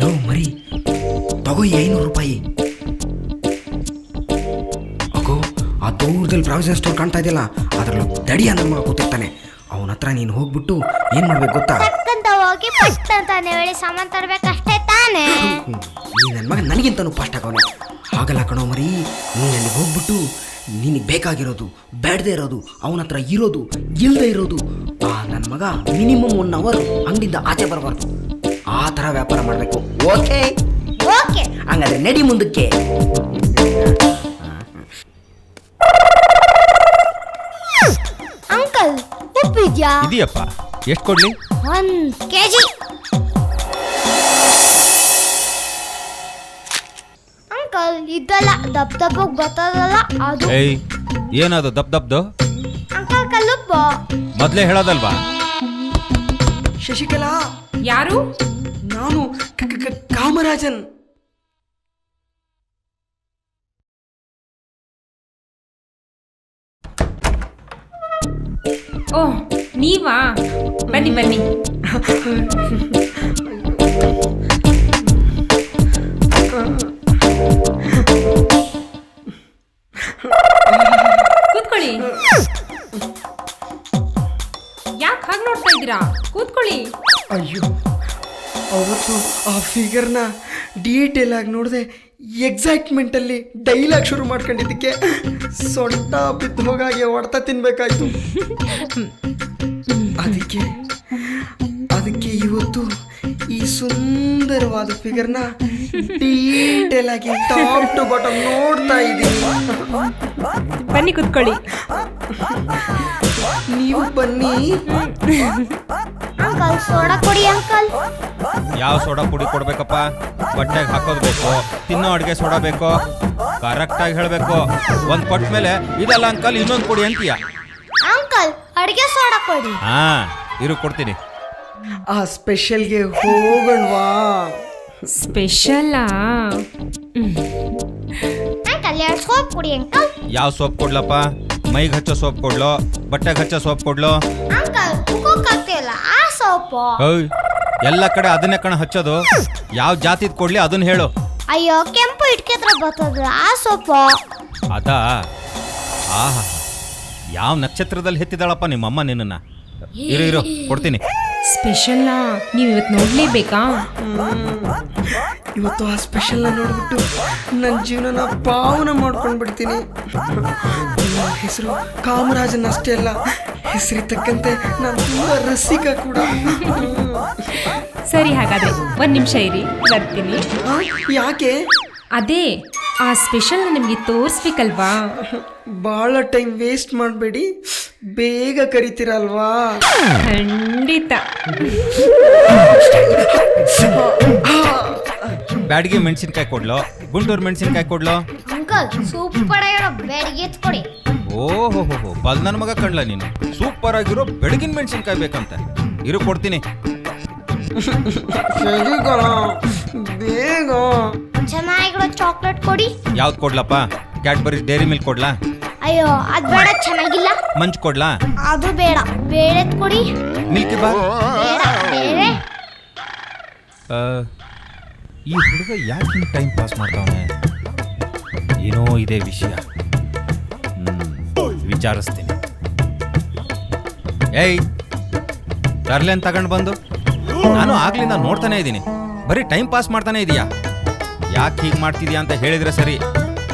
Low ಮರಿ ತಗೋ ಐನೂರು ರೂಪಾಯಿ. ಅಗೋ ಆ ದೂರದಲ್ಲಿ ಪ್ರಾವಿಷನ್ ಸ್ಟೋರ್ ಕಾಣ್ತಾ ಇದೆಯಲ್ಲ ಅದರಲ್ಲೂ ದಡಿ ನನ್ನ ಮಗ ಕೂತಿರ್ತಾನೆ. ಅವನ ಹತ್ರ ನೀನು ಹೋಗ್ಬಿಟ್ಟು ಏನು ಮಾಡ್ಬೇಕು ಗೊತ್ತಾ? ಅಂತ ಹೋಗಿ ಫಸ್ಟ್ ಅಂತಾನೆ ಹೇಳಿ ಸಾಮಾನು ತರಬೇಕಷ್ಟೇ ತಾನೇ. ನೀ ನನ್ನ ಮಗ ನನಗಿಂತನೂ ಫಾಸ್ಟ್ ಆಗವನೆ. ಹಾಗಲ್ಲ ಕಣೋ ಮರಿ ನೀನು ಅಲ್ಲಿ ಹೋಗ್ಬಿಟ್ಟು ನಿನಗೆ ಬೇಕಾಗಿರೋದು ಬೇಡದೇ ಇರೋದು ಅವನ ಹತ್ರ ಇರೋದು ಇಲ್ಲದೆ ಇರೋದು ಆ ನನ್ನ ಮಗ ಮಿನಿಮಮ್ ಒನ್ ಅವರ್ ಅಂಗಡಿಯಿಂದ ಆಚೆ ಬರಬಾರ್ದು. ಆ ಥರ ವ್ಯಾಪಾರ ಮಾಡಬೇಕು. ಓಕೆ ಓಕೆ ಹಂಗಾದ್ರೆ ನಡಿ ಮುಂದಕ್ಕೆ. ಅಂಕಲ್ ಉಪ್ಪಿದ್ಯಾ ಇದೆಯಪ್ಪ. ಎಷ್ಟು ಕೊಡ್ಲಿ? ಒಂದ್ ಕೆಜಿ. ಅಂಕಲ್ ಇದಲ್ಲ ದಪ್ಪ ದಪ್ಪಗ್ ಬರ್ತದಲ್ಲ ಅದು. ಏಯ್ ಏನದು ದಪ್ ದಪ್ದು? ಅಂಕಲ್ ಕಲ್ಲುಪ್ಪು. ಮೊದ್ಲೇ ಹೇಳೋದಲ್ವಾ? ಶಶಿಕಲಾ? ಯಾರು? ಕಾಮರಾಜನ್. ಓ ನೀವಾ? ಬನ್ನಿ ಬನ್ನಿ. ಕೂತ್ಕೊಳ್ಳಿ. ಯಾಕೆ ಹಾಗೆ ನೋಡ್ತಾ ಇದ್ದೀರಾ? ಕೂತ್ಕೊಳ್ಳಿ. ಅಯ್ಯೋ. ಅವತ್ತು ಆ ಫಿಗರ್ನ ಡೀಟೇಲ್ ಆಗಿ ನೋಡಿದೆ ಎಕ್ಸೈಟ್ಮೆಂಟಲ್ಲಿ ಡೈಲಾಗ್ ಶುರು ಮಾಡ್ಕೊಂಡಿದ್ದಕ್ಕೆ ಸೊಂಟ ಬಿದ್ದು ಹೋಗಾಗೆ ಹೊಡ್ತ ತಿನ್ಬೇಕಾಯ್ತು. ಅದಕ್ಕೆ ಅದಕ್ಕೆ ಇವತ್ತು ಈ ಸುಂದರವಾದ ಫಿಗರ್ನ ಡೀಟೇಲ್ ಆಗಿ ಟಾಪ್ ಟು ಬಾಟಮ್ ನೋಡ್ತಾ ಇದ್ದೀನಿ. ಬನ್ನಿ ಕುತ್ಕೊಳ್ಳಿ. ನೀವು ಬನ್ನಿ. ಅಂಕಲ್ ಸೋಡಾ ಕೊಡಿ ಅಂಕಲ್. ಯಾವ ಸೋಡಾ ಪುಡಿ ಕೊಡ್ಬೇಕಪ್ಪ? ಬಟ್ಟೆಗೆ ಹಾಕೋದು ಬೇಕು ತಿನ್ನೋ ಅಡುಗೆ ಸೋಡಾ ಬೇಕು ಕರೆಕ್ಟಾಗಿ ಹೇಳಬೇಕು. ಒಂದು ಕೊಟ್ಟ ಮೇಲೆ ಇದಲ್ಲ ಅಂಕಲ್ ಇನ್ನೊಂದು ಕೊಡಿ ಅಂತೀಯ? ಅಂಕಲ್ ಅಡಿಗೆ ಸೋಡಾ ಕೊಡಿ ಹಾ ಇರು ಕೊಡ್ತೀನಿ. ಆ ಸ್ಪೆಷಲ್ಗೆ ಹೋಗೋಣವಾ? ಸ್ಪೆಷಲ್ಲಾ ಅಂಕಲ್ ಎರಡು ಸೋಪ್ ಕೊಡಿ ಅಂಕಲ್? ಯಾವ ಸೋಪ್ ಕೊಡ್ಲಪ್ಪ? ಮೈಗೆ ಹಚ್ಚೋ ಸೋಪ್ ಕೊಡ್ಲೋ? ಬಟ್ಟೆಗೆ ಹಚ್ಚೋ ಸೋಪ್ ಕೊಡ್ಲೋ? ಅಂಕಲ್ ಮುಖಕ್ಕೆ ಆ ಎಲ್ಲ ಕಡೆ ಅದನ್ನೇ ಕಣ ಹಚ್ಚೋದು. ಯಾವ ಜಾತಿದ್ ಕೊಡ್ಲಿ ಅದನ್ನ ಹೇಳು. ಅಯ್ಯೋ ಕೆಂಪು ಇಟ್ಕೆತ್ರ ಬರ್ತದ ಆ ಸೊಪ್ಪು. ಅದಾ? ಆಹಾ ಯಾವ ನಕ್ಷತ್ರದಲ್ಲಿ ಹೆತ್ತಿದಾಳಪ್ಪ ನಿಮ್ಮಮ್ಮ ನಿನ್ನನ್ನ? ಇರು ಇರು ಕೊಡ್ತೀನಿ. ಸ್ಪೆಷಲ್ ನೀವು ಇವತ್ತು ನೋಡ್ಲೇಬೇಕಾ? ಇವತ್ತು ಆ ಸ್ಪೆಷಲ್ನ ನೋಡ್ಬಿಟ್ಟು ನನ್ನ ಜೀವನನ ಪಾವನ ಮಾಡ್ಕೊಂಡ್ಬಿಡ್ತೀನಿ. ನನ್ನ ಹೆಸರು ಕಾಮರಾಜನ್ ಅಷ್ಟೇ ಅಲ್ಲ ಹೆಸರಿ ತಕ್ಕಂತೆ ನಾನು ತುಂಬ ರಸಿಕ ಕೂಡ. ಸರಿ ಹಾಗಾದ್ರೆ ಒಂದು ನಿಮಿಷ ಇರಿ ಬರ್ತೀನಿ. ಆ, ಯಾಕೆ? ಅದೇ ಆ ಸ್ಪೆಷಲ್ ನಿಮಗೆ ತೋರಿಸ್ಬೇಕಲ್ವಾ? ಭಾಳ ಟೈಮ್ ವೇಸ್ಟ್ ಮಾಡಬೇಡಿ. ಬೇಗ ಕರಿತೀರಲ್ವಾ? ಖಂಡಿತ. ಬ್ಯಾಡಿಗೆ ಮೆಣಸಿನ್ಕಾಯಿ ಕೊಡ್ಲೋ? ಗುಂಟೂರು ಮೆಣಸಿನ್ಕಾಯಿ ಕೊಡ್ಲೋ? ಅಂಕಲ್ ಸೂಪರ್ ಆಗಿರೋ ಬ್ಯಾಡಿಗೆ ಕೊಡಿ ಓಹೋ ಹೋ ಹೋ ಬಲ್ ನನ್ನ ಮಗ ಕಣ್ಲ ನೀನು? ಸೂಪರ್ ಆಗಿರೋ ಬೆಳಗಿನ ಮೆಣಸಿನ್ಕಾಯಿ ಬೇಕಂತ. ಇರು ಕೊಡ್ತೀನಿ. ಬೇಗ. ಚೆನ್ನಾಗಿರೋ ಚಾಕ್ಲೇಟ್ ಕೊಡಿ. ಯಾವ್ದು ಕೊಡ್ಲಪ್ಪ? ಕ್ಯಾಡ್ಬರಿ ಡೈರಿ ಮಿಲ್ಕ್ ಕೊಡ್ಲಾ? ಅಯ್ಯೋ ಅದ್ ಬೇಡ ಚೆನ್ನಾಗಿಲ್ಲ. ಮಂಚ್ ಕೊಡ್ಲಾ? ಅದು ಬೇಡ ಬೇಳೆದ್ ಕೊಡಿ. ಮಿಲ್ಕಿ ಬಾ ಬೇಡ ಬೇರೆ ಆ, ಈ ಹುಡುಗ ಯಾಕೆ ಟೈಮ್ ಪಾಸ್ ಮಾಡ್ತಾವನೆ? ಏನೋ ಇದೆ ವಿಷಯ. ವಿಚಾರಿಸ್ತೀನಿ. ಏಯ್ ತರ್ಲೇನ್ ತಗೊಂಡು ಬಂದು? ನಾನು ಆಗ್ಲಿಂದ ನೋಡ್ತಾನೆ ಇದ್ದೀನಿ. ಬರೀ ಟೈಮ್ ಪಾಸ್ ಮಾಡ್ತಾನೆ ಇದೀಯಾ? ಯಾಕೆ ಹೀಗೆ ಮಾಡ್ತಿದ್ಯಾ ಅಂತ ಹೇಳಿದ್ರೆ ಸರಿ.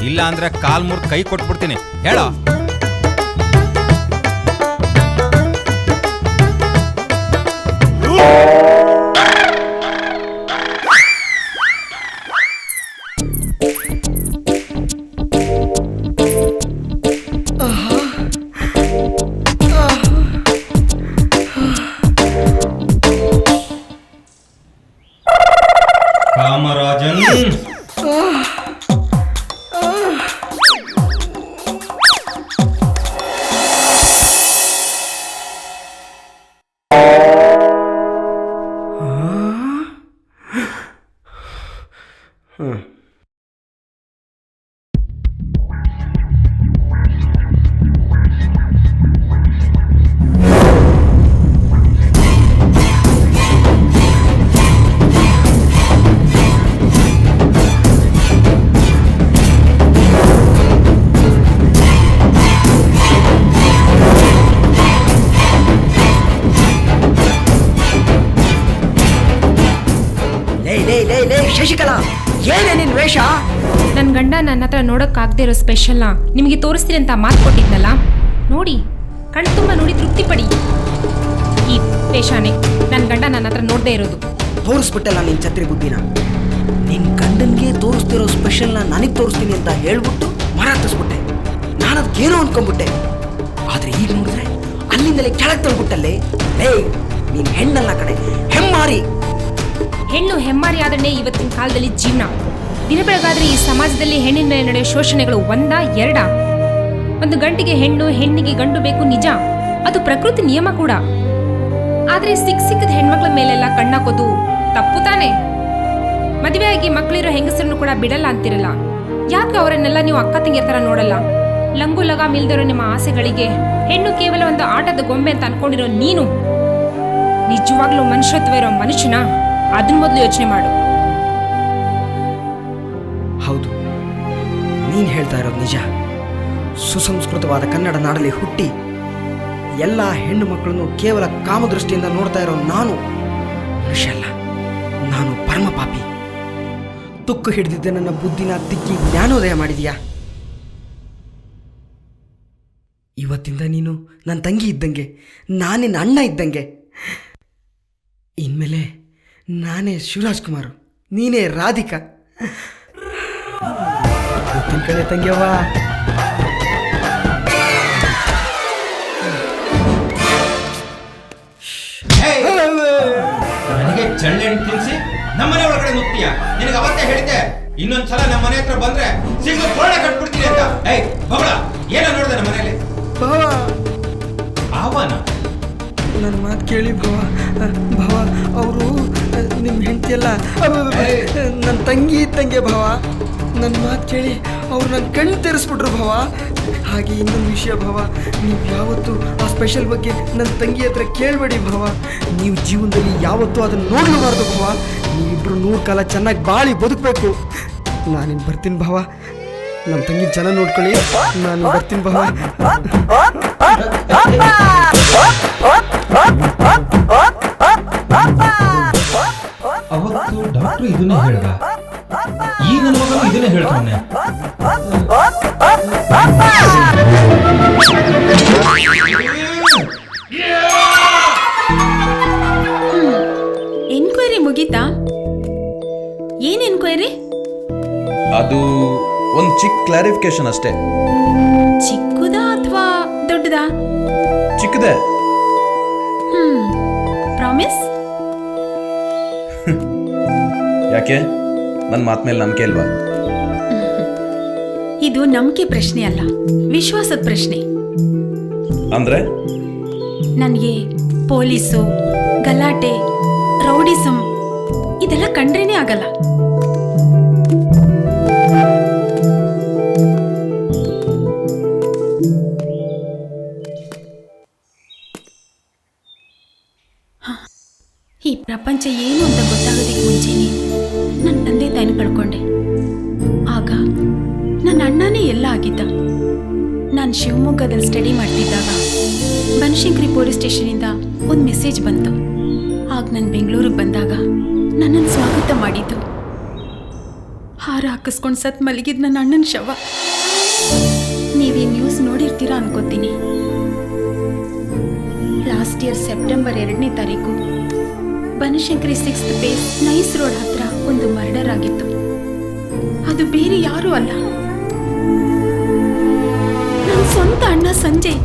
ಇಲ್ಲ ಅಂದ್ರೆ ಕಾಲ್ ಮುರ್ ಕೈ ಕೊಟ್ಬಿಡ್ತೀನಿ. ಹೇಳೋ? ಕಾಮರಾಜನ್ ನನ್ನ ಗಂಡ ನನ್ನ ಹತ್ರ ನೋಡೋಕ್ಕಾಗದೇ ಇರೋ ಸ್ಪೆಷಲ್ನ ನಿಮಗೆ ತೋರಿಸ್ತೀನಿ ಅಂತ ಮಾತು ಕೊಟ್ಟಿದ್ನಲ್ಲ? ನೋಡಿ ಕಣ್ ತುಂಬ ನೋಡಿ ತೃಪ್ತಿ ಪಡಿ ಈ ಪೇಶಾನೆ ನನ್ನ ಗಂಡ ನನ್ನ ಹತ್ರ ನೋಡದೇ ಇರೋದು. ತೋರಿಸ್ಬಿಟ್ಟಲ್ಲ ನಿನ್ ಛತ್ರಿ ಬುದ್ಧಿನ? ನಿನ್ ಗಂಡನ್ಗೆ ತೋರಿಸ್ತಿರೋ ಸ್ಪೆಷಲ್ನ ನನಗೆ ತೋರಿಸ್ತೀನಿ ಅಂತ ಹೇಳ್ಬಿಟ್ಟು ಮರ ಹತ್ತಿಸ್ಬಿಟ್ಟೆ ನಾನು ಅದಕ್ಕೇನೋ ಅನ್ಕೊಂಡ್ಬಿಟ್ಟೆ. ಆದ್ರೆ ಈಗ ನೋಡಿದ್ರೆ ಅಲ್ಲಿಂದಲೇ ಕೆಳಗೆ ತಳ್ಬಿಟ್ಟಲ್ಲಿ ಲೇ ನೀನ್ ಹೆಣ್ಣಲ್ಲ ಕಡೆ ಹೆಮ್ಮಾರಿ. ಹೆಣ್ಣು ಹೆಮ್ಮಾರಿ ಆದ್ರೆ ಇವತ್ತಿನ ಕಾಲದಲ್ಲಿ ಜೀವನ. ದಿನ ಬೆಳಗಾದ್ರೆ ಈ ಸಮಾಜದಲ್ಲಿ ಹೆಣ್ಣಿನ ಮೇಲೆ ನಡೆಯೋ ಶೋಷಣೆಗಳು ಒಂದಾ, ಎರಡ. ಒಂದು ಗಂಟಿಗೆ ಹೆಣ್ಣು, ಹೆಣ್ಣಿಗೆ ಗಂಡು ಬೇಕು ನಿಜ. ಅದು ಪ್ರಕೃತಿ ನಿಯಮ ಕೂಡ. ಆದ್ರೆ ಸಿಕ್ಕ ಸಿಕ್ಕದ ಹೆಣ್ಮಕ್ಳ ಮೇಲೆಲ್ಲ ಕಣ್ಣಾಕೋದು ತಪ್ಪು ತಾನೆ? ಮದುವೆಯಾಗಿ ಮಕ್ಕಳಿರೋ ಹೆಂಗಸರನ್ನು ಕೂಡ ಬಿಡಲ್ಲ ಅಂತಿರಲ್ಲ. ಯಾಕೆ ಅವರನ್ನೆಲ್ಲ ನೀವು ಅಕ್ಕ ತಂಗಿಯರ ಥರ ನೋಡಲ್ಲ? ಲಂಗು ಲಗಾಮ್ ಇಲ್ದಿರೋ ನಿಮ್ಮ ಆಸೆಗಳಿಗೆ ಹೆಣ್ಣು ಕೇವಲ ಒಂದು ಆಟದ ಗೊಂಬೆ ಅಂತ ಅನ್ಕೊಂಡಿರೋ ನೀನು? ನಿಜವಾಗ್ಲೂ ಮನುಷ್ಯತ್ವ ಇರೋ ಮನುಷ್ಯನ? ಅದನ್ನ ಮೊದಲು ಯೋಚನೆ ಮಾಡು. ನೀನ್ ಹೇಳ್ತಾ ಇರೋದು ನಿಜ. ಸುಸಂಸ್ಕೃತವಾದ ಕನ್ನಡ ನಾಡಲ್ಲಿ ಹುಟ್ಟಿ ಎಲ್ಲ ಹೆಣ್ಣು ಮಕ್ಕಳನ್ನು ಕೇವಲ ಕಾಮದೃಷ್ಟಿಯಿಂದ ನೋಡ್ತಾ ಇರೋ ನಾನು ಮನುಷ್ಯ ಅಲ್ಲ. ನಾನು ಪರಮ ಪಾಪಿ. ತುಕ್ಕು ಹಿಡಿದಿದ್ದ ನನ್ನ ಬುದ್ಧಿನ ತಿಕ್ಕಿ ಜ್ಞಾನೋದಯ ಮಾಡಿದೀಯಾ? ಇವತ್ತಿಂದ ನೀನು ನನ್ನ ತಂಗಿ ಇದ್ದಂಗೆ ನಾನಿನ್ನ ಅಣ್ಣ ಇದ್ದಂಗೆ. ಇನ್ಮೇಲೆ ನಾನೇ ಶಿವರಾಜ್ ಕುಮಾರ್ ನೀನೇ ರಾಧಿಕಾ. ಗೊತ್ತಿನ ಕಡೆ ತಂಗಿಯವ್ವ ನನಗೆ ಚಳ್ಳೆಣ್ಣೆ ತಿನ್ಸಿ ನಮ್ಮನೆ ಒಳಗಡೆ ನುಗ್ತೀಯ ನಿನಗೆ ಅವತ್ತೇ ಹೇಳಿದ್ದೆ ಇನ್ನೊಂದ್ಸಲ ನಮ್ಮ ಮನೆ ಹತ್ರ ಬಂದ್ರೆ ಸಿಂಗು ಕೋಣೆ ಕಟ್ಬಿಡ್ತೀನಿ ಅಂತ ಏಯ್ ಬಗಳ ಏನ ನೋಡ್ದೆ ನಮ್ಮ ಮನೆಯಲ್ಲಿ ಭಾವ ಆಹ್ವಾನ ನನ್ನ ಮಾತು ಕೇಳಿ ಭಾವ ಭಾವ ಅವರು ನಿಮ್ಮ ಹೆಂಡತಿಯಲ್ಲ? ನನ್ನ ತಂಗಿ ಇದ್ದಂಗೆ ಭಾವ ನನ್ನ ಮಾತು ಕೇಳಿ ಅವ್ರು ನನ್ನ ಕಣ್ಣು ತೆರೆಸ್ಬಿಟ್ರು ಭಾವ. ಹಾಗೆ ಇನ್ನೊಂದು ವಿಷಯ ಭಾವ. ನೀವು ಯಾವತ್ತೂ ಆ ಸ್ಪೆಷಲ್ ಬಗ್ಗೆ ನನ್ನ ತಂಗಿ ಹತ್ರ ಕೇಳಬೇಡಿ ಭಾವ. ನೀವು ಜೀವನದಲ್ಲಿ ಯಾವತ್ತೂ ಅದನ್ನು ನೋಡಲಬಾರ್ದು ಭಾವ. ನೀವಿಬ್ರು ನೂರು ಕಾಲ ಚೆನ್ನಾಗಿ ಬಾಳಿ ಬದುಕಬೇಕು. ನಾನಿನ್ ಬರ್ತೀನಿ ಭಾವ. ನಮ್ಮ ತಂಗಿ ಜನ ನೋಡ್ಕೊಳ್ಳಿ. ನಾನು ಬರ್ತೀನಿ ಭಾವ. ಅವತ್ತು ಡಾಕ್ಟರ್ ಇದನ್ನೇ ಹೇಳ್ದ. ಇದನ್ನೇ ಹೇಳ್ತಾನೆ. ಎನ್ಕ್ವೈರಿ ಮುಗೀತಾ? ಏನ್ ಎನ್ಕ್ವೈರಿ ಅದು ಒಂದು ಚಿಕ್ಕ ಕ್ಲಾರಿಫಿಕೇಶನ್ ಅಷ್ಟೇ. ಚಿಕ್ಕದಾ ಅಥವಾ ದೊಡ್ಡದಾ? ಚಿಕ್ಕದೆ. ಹ್ಮ್ ಪ್ರಾಮಿಸ್ ಯಾಕೆ? ನನ್ನ ಮಾತ್ಮೇಲೆ ನಂಬಿಕೆ ಅಲ್ವಾ ಇದು ನಂಬಿಕೆ ಪ್ರಶ್ನೆ ಅಲ್ಲ ವಿಶ್ವಾಸದ ಪ್ರಶ್ನೆ. ಅಂದ್ರೆ? ನನಗೆ ಪೊಲೀಸು ಗಲಾಟೆ ರೌಡಿಸಮ್ ಇದೆಲ್ಲ ಕಂಡ್ರೇನೆ ಆಗಲ್ಲ. ಆಗ ನಾನು ಬೆಂಗಳೂರಿಗೆ ಬಂದಾಗ ನನ್ನನ್ನು ಸ್ವಾಗತ ಮಾಡಿದ್ದು. ಹಾರ ಹಾಕಿಸ್ಕೊಂಡು ಸತ್ ಮಲಗಿದ್ ನನ್ನ ಅಣ್ಣನ ಶವ. ನೀವು ಈ ನ್ಯೂಸ್ ನೋಡಿರ್ತೀರಾ ಅನ್ಕೋತೀನಿ. ಲಾಸ್ಟ್ ಇಯರ್ ಸೆಪ್ಟೆಂಬರ್ ಎರಡನೇ ತಾರೀಕು Banashankari sixth phase nice road ಹತ್ರ ಒಂದು ಮರ್ಡರ್ ಆಗಿತ್ತು. ಅದು ಬೇರೆ ಯಾರೂ ಅಲ್ಲ. ನನ್ನ ಸ್ವಂತ ಅಣ್ಣ ಸಂಜಯ್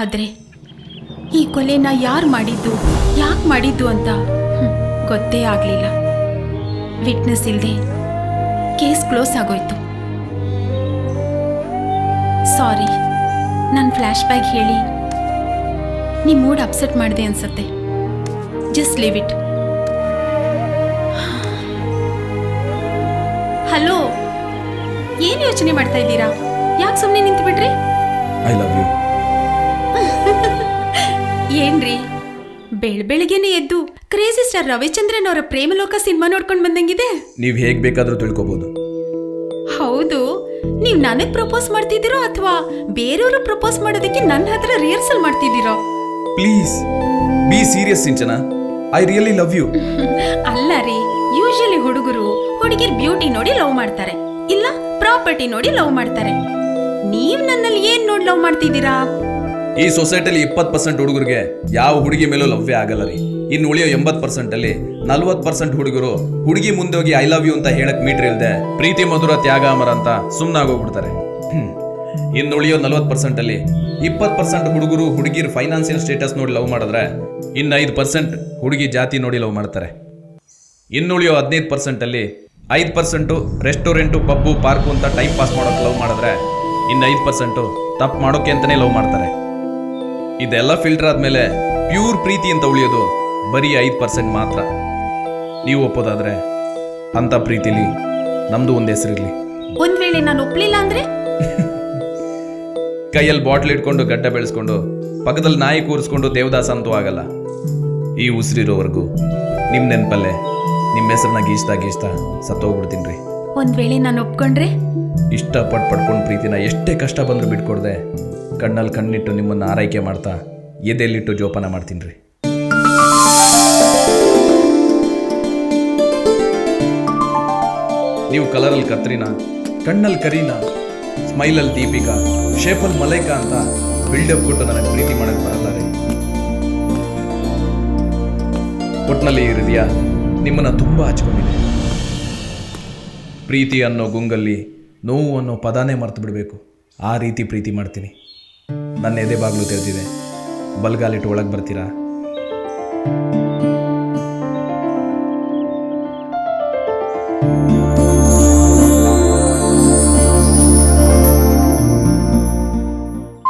ಆದರೆ ಈ ಕೊಲೆನ ಯಾರು ಮಾಡಿದ್ದು, ಯಾಕೆ ಮಾಡಿದ್ದು ಅಂತ ಗೊತ್ತೇ ಆಗಲಿಲ್ಲ. ವಿಟ್ನೆಸ್ ಇಲ್ಲದೆ ಕೇಸ್ ಕ್ಲೋಸ್ ಆಗೋಯ್ತು. ಸಾರಿ, ನಾನು ಫ್ಲ್ಯಾಶ್ ಬ್ಯಾಗ್ ಹೇಳಿ ನಿಮ್ಮ ಮೂಡ್ ಅಪ್ಸೆಟ್ ಮಾಡಿದೆ ಅನ್ಸತ್ತೆ. Just leave it. ಹಲೋ, ಏನು ಯೋಚನೆ ಮಾಡ್ತಾ ಇದ್ದೀರಾ? ಯಾಕೆ ಸುಮ್ಮನೆ ನಿಂತು ಬಿಡ್ರಿ ಐ ಲವ್ ಯು ಏನ್ರಿ? ಬೆಳ್ ಬೆಳಿಗ್ಗೆನೆ ಎದ್ದು ಕ್ರೇಜಿ ಸ್ಟಾರ್ ರವಿಚಂದ್ರನ್ ಅವರ ಪ್ರೇಮಲೋಕ ಸಿನಿಮಾ ನೋಡ್ಕೊಂಡ್ ಬಂದಂಗಿದೆ? ನೀವು ಹೇಗ್ ಬೇಕಾದ್ರೂ ತಿಳ್ಕೊಬಹುದು ಹೌದು. ನೀವ್ ನನಗ್ ಪ್ರಪೋಸ್ ಮಾಡ್ತಿದ್ದೀರೋ ಅಥವಾ ಬೇರೆಯವರು ಪ್ರಪೋಸ್ ಮಾಡೋದಕ್ಕೆ ನನ್ನ ಹತ್ರ rehearsal ಮಾಡ್ತಿದ್ದೀರೋ? Please be serious Sinchana. I really love you. ಅಲ್ಲ ರೀ ಯೂಶಲಿ ಹುಡುಗರು ಹುಡುಗಿರ್ ಬ್ಯೂಟಿ ನೋಡಿ ಲವ್ ಮಾಡ್ತಾರೆ. ಇಲ್ಲ ಪ್ರಾಪರ್ಟಿ ನೋಡಿ ಲವ್ ಮಾಡ್ತಾರೆ. ನೀವ್ ನನ್ನಲ್ಲಿ ಏನ್ ನೋಡಿ ಲವ್ ಮಾಡ್ತಿದ್ದೀರಾ? ಈ ಸೊಸೈಟಿಲಿ ಇಪ್ಪತ್ತು ಪರ್ಸೆಂಟ್ ಹುಡುಗರಿಗೆ ಯಾವ ಹುಡುಗಿ ಮೇಲೂ ಲವ್ಯ ಆಗಲ್ಲ ರೀ. ಇನ್ನು ಉಳಿಯೋ ಎಂಬತ್ತು ಪರ್ಸೆಂಟ್ ಅಲ್ಲಿ ನಲ್ವತ್ತು ಪರ್ಸೆಂಟ್ ಹುಡುಗರು ಹುಡುಗಿ ಮುಂದೆ ಹೋಗಿ ಐ ಲವ್ ಯು ಅಂತ ಹೇಳಕ್ ಮೀಟರ್ ಇಲ್ಲದೆ ಪ್ರೀತಿ, ಮಧುರ, ತ್ಯಾಗ, ಅಮರ ಅಂತ ಸುಮ್ಮನಾಗೋಗ್ಬಿಡ್ತಾರೆ ಇನ್ನು ಉಳಿಯೋ ನಲ್ವತ್ತು ಪರ್ಸೆಂಟ್ ಅಲ್ಲಿ ಇಪ್ಪತ್ತು ಪರ್ಸೆಂಟ್ ಹುಡುಗರು ಹುಡುಗಿರ್ ಫೈನಾನ್ಷಿಯಲ್ ಸ್ಟೇಟಸ್ ನೋಡಿ ಲವ್ ಮಾಡಿದ್ರೆ ಇನ್ನು ಐದು ಪರ್ಸೆಂಟ್ ಹುಡುಗಿ ಜಾತಿ ನೋಡಿ ಲವ್ ಮಾಡ್ತಾರೆ. ಇನ್ನು ಉಳಿಯೋ ಹದಿನೈದು ಪರ್ಸೆಂಟಲ್ಲಿ ಐದು ಪರ್ಸೆಂಟು ರೆಸ್ಟೋರೆಂಟು ಪಬ್ಬು ಪಾರ್ಕು ಅಂತ ಟೈಮ್ ಪಾಸ್ ಮಾಡೋಕೆ ಲವ್ ಮಾಡಿದ್ರೆ ಇನ್ನು ಐದು ಪರ್ಸೆಂಟು ತಪ್ಪು ಮಾಡೋಕೆ ಅಂತಲೇ ಲವ್ ಮಾಡ್ತಾರೆ. ಇದೆಲ್ಲ ಫಿಲ್ಟರ್ ಆದಮೇಲೆ ಪ್ಯೂರ್ ಪ್ರೀತಿ ಅಂತ ಉಳಿಯೋದು ಬರೀ ಐದು ಪರ್ಸೆಂಟ್ ಮಾತ್ರ. ನೀವು ಒಪ್ಪೋದಾದ್ರೆ ಅಂಥ ಪ್ರೀತಿಲಿ ನಮ್ಮದು ಒಂದು ಹೆಸರಿರಲಿ ಒಂದ್ ವೇಳೆ ನಾನು ಒಪ್ಲಿಲ್ಲ ಅಂದ್ರೆ? ಕೈಯಲ್ಲಿ ಬಾಟ್ಲ್ ಇಟ್ಕೊಂಡು ಗಡ್ಡ ಬೆಳೆಸ್ಕೊಂಡು ಪಕ್ಕದಲ್ಲಿ ನಾಯಿ ಕೂರಿಸ್ಕೊಂಡು ದೇವದಾಸ ಅಂತೂ ಆಗಲ್ಲ. ಈ ಉಸಿರಿರೋವರೆಗೂ ನಿಮ್ಮ ನೆನಪಲ್ಲೇ ನಿಮ್ಮ ಹೆಸರನ್ನ ಗೀಸ್ತಾ ಗೀಸ್ತಾ ಸತ್ತೋಗ್ಬಿಡ್ತೀನಿ ರೀ ಒಂದ್ ವೇಳೆ ನಾನು ಒಪ್ಕೊಂಡ್ರೆ? ಇಷ್ಟಪಟ್ಟು ಪಡ್ಕೊಂಡು ಪ್ರೀತಿನ ಎಷ್ಟೇ ಕಷ್ಟ ಬಂದರೂ ಬಿಟ್ಕೊಡ್ದೆ ಕಣ್ಣಲ್ಲಿ ಕಣ್ಣಿಟ್ಟು ನಿಮ್ಮನ್ನು ಆರೈಕೆ ಮಾಡ್ತಾ ಎದೆಯಲ್ಲಿಟ್ಟು ಜೋಪಾನ ಮಾಡ್ತೀನಿ ರೀ ನೀವು ಕಲರಲ್ಲಿ ಕತ್ರಿನ, ಕಣ್ಣಲ್ಲಿ ಕರೀನಾ, ಸ್ಮೈಲಲ್ಲಿ ದೀಪಿಕಾ, ಶೇಪಲ್ಲಿ ಮಲೈಕಾ ಅಂತ ಬಿಲ್ಡಪ್ ಕೊಟ್ಟು ನನಗೆ ಪ್ರೀತಿ ಮಾಡಕ್ಕೆ ಬರಲ್ಲ ರೀ ಒಟ್ನಲ್ಲಿ ಈ ಹೃದಯ ನಿಮ್ಮನ್ನು ತುಂಬ ಹಚ್ಕೊಂಡಿದೆ. ಪ್ರೀತಿ ಅನ್ನೋ ಗುಂಗಲ್ಲಿ ನೋವು ಅನ್ನೋ ಪದಾನೇ ಮರೆತು ಬಿಡಬೇಕು. ಆ ರೀತಿ ಪ್ರೀತಿ ಮಾಡ್ತೀನಿ. ನನ್ನ ಎದೆ ಬಾಗಿಲು ತೆರೆದಿದೆ. ಬಲ್ಗಾಲಿಟ್ಟು ಒಳಗೆ ಬರ್ತೀರಾ?